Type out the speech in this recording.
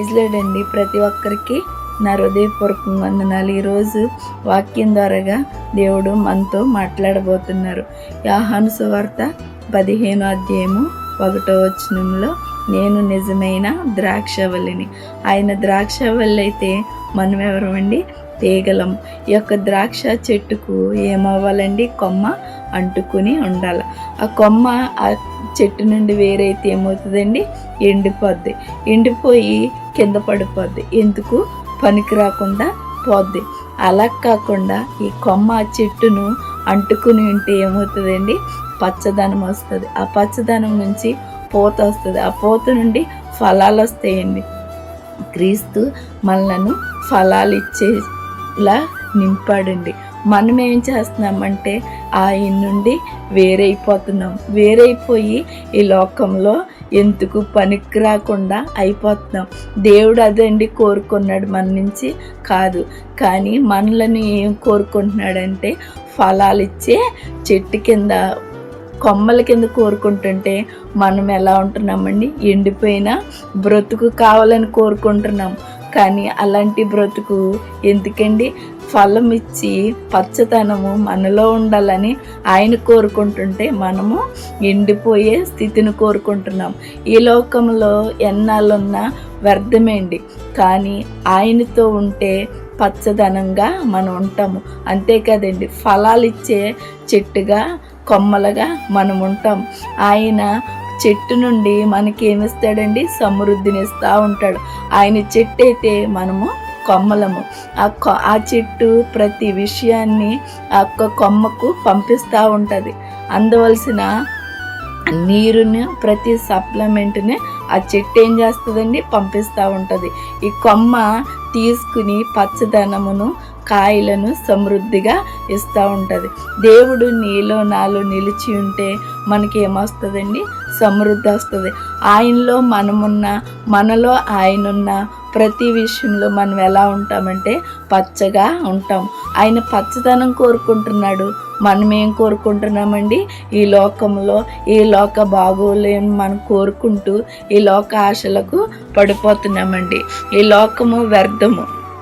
ఇజ్లేడండి. ప్రతి ఒక్కరికి నా హృదయపూర్వక వందనాలు. ఈరోజు వాక్యం ద్వారాగా దేవుడు మనతో మాట్లాడబోతున్నారు. యాహాను సువార్త పదిహేను అధ్యాయము ఒకటో వచనంలో నేను నిజమైన ద్రాక్షవల్లిని. ఆయన ద్రాక్షవల్లి అయితే మనం ఎవరమండి తీగలం. ఈ యొక్క ద్రాక్ష చెట్టుకు ఏమవ్వాలండి? కొమ్మ అంటుకుని ఉండాలి. ఆ కొమ్మ ఆ చెట్టు నుండి వేరైతే ఏమవుతుందండి? ఎండిపోద్ది. ఎండిపోయి కింద పడిపోద్ది. ఎందుకు? పనికి రాకుండా పోద్ది. అలా కాకుండా ఈ కొమ్మ చెట్టును అంటుకుని ఉంటే ఏమవుతుందండి? పచ్చదనం వస్తుంది. ఆ పచ్చదనం నుంచి పూత వస్తుంది. ఆ పూత నుండి ఫలాలు వస్తాయండి. క్రీస్తు మనలను ఫలాలు ఇచ్చే లా నింపాడండి. మనం ఏం చేస్తున్నామంటే ఆయన నుండి వేరైపోతున్నాం. వేరైపోయి ఈ లోకంలో ఎందుకు పనికి రాకుండా అయిపోతున్నాం. దేవుడు అదండి కోరుకున్నాడు మన నుంచి కాదు. కానీ మనలను ఏం కోరుకుంటున్నాడంటే ఫలాలు ఇచ్చే చెట్టు కింద కొమ్మల కింద కోరుకుంటుంటే మనం ఎలా ఉంటున్నామండి? ఎండిపోయిన బ్రతుకు కావాలని కోరుకుంటున్నాం. కానీ అలాంటి బ్రతుకు ఎందుకండి? ఫలం ఇచ్చి పచ్చదనము మనలో ఉండాలని ఆయన కోరుకుంటుంటే మనము ఎండిపోయే స్థితిని కోరుకుంటున్నాం. ఈ లోకంలో ఎన్నాళ్ళున్నా వ్యర్థమేండి. కానీ ఆయనతో ఉంటే పచ్చదనంగా మనం ఉంటాము. అంతే కదండి. ఫలాలు ఇచ్చే చెట్టుగా కొమ్మలుగా మనం ఉంటాం. ఆయన చెట్టు నుండి మనకి ఏమిస్తాడండి సమృద్ధిని ఇస్తూ ఉంటాడు. ఆయన చెట్టు అయితే మనము కొమ్మలము. ఆ కొ ఆ చెట్టు ప్రతి విషయాన్ని ఆ యొక్క కొమ్మకు పంపిస్తూ ఉంటుంది. అందవలసిన నీరుని ప్రతి సప్లిమెంట్ని ఆ చెట్టు ఏం చేస్తుందండి? పంపిస్తూ ఉంటుంది. ఈ కొమ్మ తీసుకుని పచ్చదనమును కాయలను సమృద్ధిగా ఇస్తూ ఉంటుంది. దేవుడు నీలో నాలో నిలిచి ఉంటే మనకి ఏమొస్తుందండి సమృద్ధి వస్తుంది ఆయనలో మనమున్న మనలో ఆయనున్న ప్రతి విషయంలో మనం ఎలా ఉంటామంటే పచ్చగా ఉంటాం. ఆయన పచ్చదనం కోరుకుంటున్నాడు. మనం ఏం కోరుకుంటున్నామండి? ఈ లోకంలో ఈ లోక బాగోలేని మనం కోరుకుంటూ ఈ లోక ఆశలకు పడిపోతున్నామండి. ఈ లోకము వ్యర్థము.